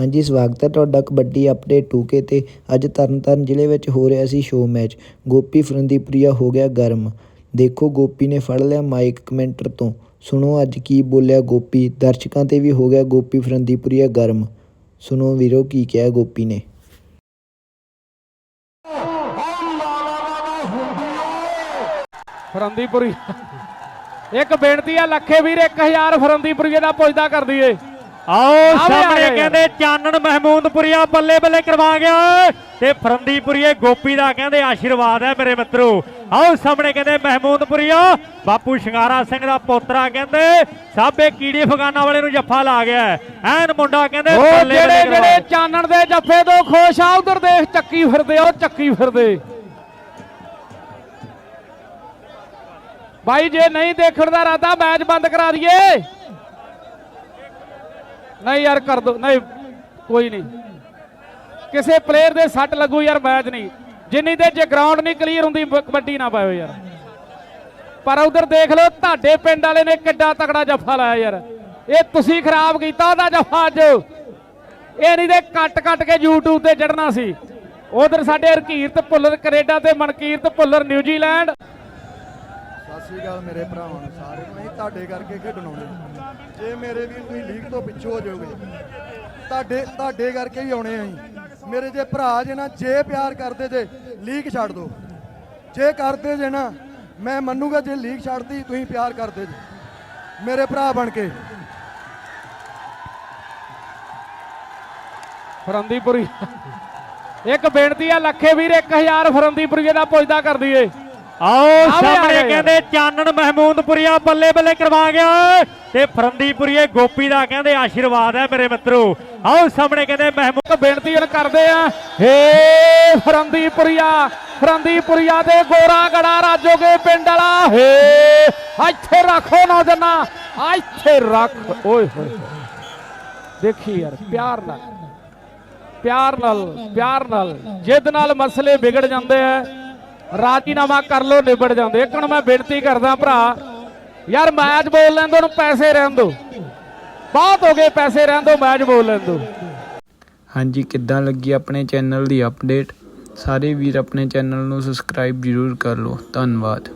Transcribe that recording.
ਹਾਂਜੀ, ਸਵਾਗਤ ਹੈ ਤੁਹਾਡਾ ਕਬੱਡੀ ਅਪਡੇਟ 2K ਤੇ। ਅੱਜ ਤਰਨਤਾਰਨ ਜ਼ਿਲ੍ਹੇ ਵਿੱਚ ਹੋ ਰਿਹਾ ਸੀ ਸ਼ੋਅ ਮੈਚ ਗੋਪੀ ਫਰੰਦੀਪੁਰੀਆ ਹੋ ਗਿਆ ਗਰਮ। ਦੇਖੋ, ਗੋਪੀ ਨੇ ਫੜ ਲਿਆ ਮਾਈਕ ਕਮੈਂਟਰ ਤੋਂ। ਸੁਣੋ ਅੱਜ ਕੀ ਬੋਲਿਆ ਗੋਪੀ। ਦਰਸ਼ਕਾਂ ਤੇ ਵੀ ਹੋ ਗਿਆ ਗੋਪੀ ਫਰੰਦੀਪੁਰੀਆ ਗਰਮ। ਸੁਣੋ ਵੀਰੋ, ਕੀ ਕਿਹਾ ਗੋਪੀ ਨੇ। ਫਰੰਦੀਪੁਰੀ ਇੱਕ ਬੇਨਤੀ ਆ, ਲੱਖੇ ਵੀਰ 1000 ਫਰੰਦੀਪੁਰੀ ਦਾ ਪੁੱਜਦਾ ਕਰ ਦਈਏ। ਆਓ ਆ ਸਾਹਮਣੇ। ਕਹਿੰਦੇ ਚਾਨਣ ਮਹਿਮੂਦਪੁਰੀਆ ਬੱਲੇ ਬੱਲੇ ਕਰਵਾ ਗਿਆ ਤੇ ਫਰੰਦੀਪੁਰੀਏ ਗੋਪੀ ਦਾ ਕਹਿੰਦੇ ਆਸ਼ੀਰਵਾਦ ਹੈ ਮੇਰੇ ਮਿੱਤਰੋ ਆਓ ਸਾਹਮਣੇ ਕਹਿੰਦੇ ਮਹਿਮੂਦਪੁਰੀਆ ਬਾਪੂ ਸ਼ਿੰਗਾਰਾ ਸਿੰਘ ਦਾ ਪੋਤਰਾ ਕਹਿੰਦੇ ਸਾਬੇ ਕੀੜੀ ਫਗਾਨਾ ਵਾਲੇ ਨੂੰ ਜੱਫਾ ਲਾ ਗਿਆ। ਐਨ ਮੁੰਡਾ ਕਹਿੰਦੇ ਬੱਲੇ ਜਿਹੜੇ ਜਿਹੜੇ ਚਾਨਣ ਦੇ ਜੱਫੇ ਤੋਂ ਖੁਸ਼ ਆ ਉਧਰ ਦੇਖ ਚੱਕੀ ਫਿਰਦੇ ਉਹ ਚੱਕੀ ਫਿਰਦੇ ਭਾਈ ਜੇ ਨਹੀਂ ਦੇਖਣ ਦਾ ਇਰਾਦਾ ਮੈਚ ਬੰਦ ਕਰਾ ਦਈਏ ਨਹੀਂ ਯਾਰ ਕਰ ਦੋ, ਨਹੀਂ, ਕੋਈ ਨਹੀਂ। ਕਿਸੇ ਪਲੇਅਰ ਦੇ ਸੱਟ ਲੱਗੂ ਯਾਰ, ਮੈਚ ਨਹੀਂ। ਜਿੰਨੀ ਤੇ ਜੇ ਗਰਾਊਂਡ ਨਹੀਂ ਕਲੀਅਰ ਹੁੰਦੀ ਕਬੱਡੀ ਨਾ ਪਾਇਓ ਯਾਰ। ਪਰ ਉਧਰ ਦੇਖ ਲਓ, ਤੁਹਾਡੇ ਪਿੰਡ ਵਾਲੇ ਨੇ ਕਿੱਡਾ ਤਕੜਾ ਜੱਫਾ ਲਾਇਆ ਯਾਰ। ਇਹ ਤੁਸੀਂ ਖਰਾਬ ਕੀਤਾ ਉਹਦਾ ਜੱਫਾ ਅੱਜ। ਇਹ ਨਹੀਂ ਤੇ ਕੱਟ ਕੱਟ ਕੇ YouTube ਤੇ ਚੜਨਾ ਸੀ। ਉਧਰ ਸਾਡੇ ਹਰਕੀਰਤ ਭੁੱਲਰ, ਕੈਨੇਡਾ ਤੇ ਮਨਕੀਰਤ ਭੁੱਲਰ ਨਿਊਜ਼ੀਲੈਂਡ ਸ੍ਰੀ ਅਕਾਲ ਮੇਰੇ ਭਰਾਵਾਂ ਨੂੰ ਸਾਰੇ। ਨੂੰ ਅਸੀਂ ਤੁਹਾਡੇ ਕਰਕੇ ਖੇਡਣ ਆਉਣੇ ਜੇ ਮੇਰੇ ਵੀਰ ਤੁਸੀਂ ਲੀਗ ਤੋਂ ਪਿੱਛੋਂ ਹੋ ਜਾਓਗੇ, ਤੁਹਾਡੇ ਤੁਹਾਡੇ ਕਰਕੇ ਹੀ ਆਉਣੇ ਅਸੀਂ। ਮੇਰੇ ਜੇ ਭਰਾ ਜੇ ਨਾ, ਜੇ ਪਿਆਰ ਕਰਦੇ ਜੇ, ਲੀਗ ਛੱਡ ਦਿਓ। ਜੇ ਕਰਦੇ ਜੇ ਨਾ, ਮੈਂ ਮੰਨੂਗਾ ਜੇ ਲੀਗ ਛੱਡਦੀ ਤੁਸੀਂ ਪਿਆਰ ਕਰਦੇ ਜੇ। ਮੇਰੇ ਭਰਾ ਬਣ ਕੇ। ਫਰੰਦੀਪੁਰੀ। ਇੱਕ ਬੇਨਤੀ ਆ, ਲੱਖੇ ਵੀਰ 1000 ਫਰੰਦੀਪੁਰੀਏ ਦਾ ਪੁੱਜਦਾ ਕਰ ਦਈਏ। ਆਓ ਸਾਹਮਣੇ। ਕਹਿੰਦੇ ਚਾਨਣ ਮਹਿਮੂਦਪੁਰੀਆ ਬੱਲੇ ਬੱਲੇ ਕਰਵਾ ਗਿਆ ਤੇ ਫਰੰਦੀਪੁਰੀਏ ਗੋਪੀ ਦਾ ਕਹਿੰਦੇ ਆਸ਼ੀਰਵਾਦ ਹੈ ਮੇਰੇ ਮਿੱਤਰੋ। ਆਓ ਸਾਹਮਣੇ ਕਹਿੰਦੇ ਮਹਿਮੂਦ ਬੇਨਤੀ ਹੁਣ ਕਰਦੇ ਆ। ਹੇ ਫਰੰਦੀਪੁਰੀਆ ਫਰੰਦੀਪੁਰੀਆ ਦੇ ਗੋਰਾ ਗੜਾ ਰਾਜੋਗੇ ਪਿੰਡ ਵਾਲਾ। ਹੇ ਇੱਥੇ ਰੱਖੋ ਨਾ ਜਨਾ ਇੱਥੇ ਰੱਖ। ਓਏ ਹੋਏ। ਦੇਖੀ ਯਾਰ ਪਿਆਰ ਨਾਲ। ਪਿਆਰ ਨਾਲ ਪਿਆਰ ਨਾਲ। ਜਿੱਦ ਨਾਲ ਮਸਲੇ ਵਿਗੜ ਜਾਂਦੇ ਆ। ਰਾਜੀਨਾਮਾ ਕਰ ਲੋ ਨਿਬੜ ਜਾਂਦੇ। ਇੱਕ ਹੁਣ ਮੈਂ ਬੇਨਤੀ ਕਰਦਾ ਭਰਾ, ਯਾਰ ਮੈਚ ਬੋਲ ਲੈਣ ਦੋ ਉਹਨੂੰ ਪੈਸੇ ਰਹਿਣ ਦੋ। ਬਹੁਤ ਹੋ ਗਏ ਪੈਸੇ ਰਹਿਣ ਦੋ, ਮੈਚ ਬੋਲ ਲੈਣ ਦੋ। ਹਾਂਜੀ, ਕਿੱਦਾਂ ਲੱਗੀ ਆਪਣੇ ਚੈਨਲ ਦੀ ਅਪਡੇਟ ਸਾਰੇ ਵੀਰ ਆਪਣੇ ਚੈਨਲ ਨੂੰ ਸਬਸਕ੍ਰਾਈਬ ਜ਼ਰੂਰ ਕਰ ਲਓ। ਧੰਨਵਾਦ।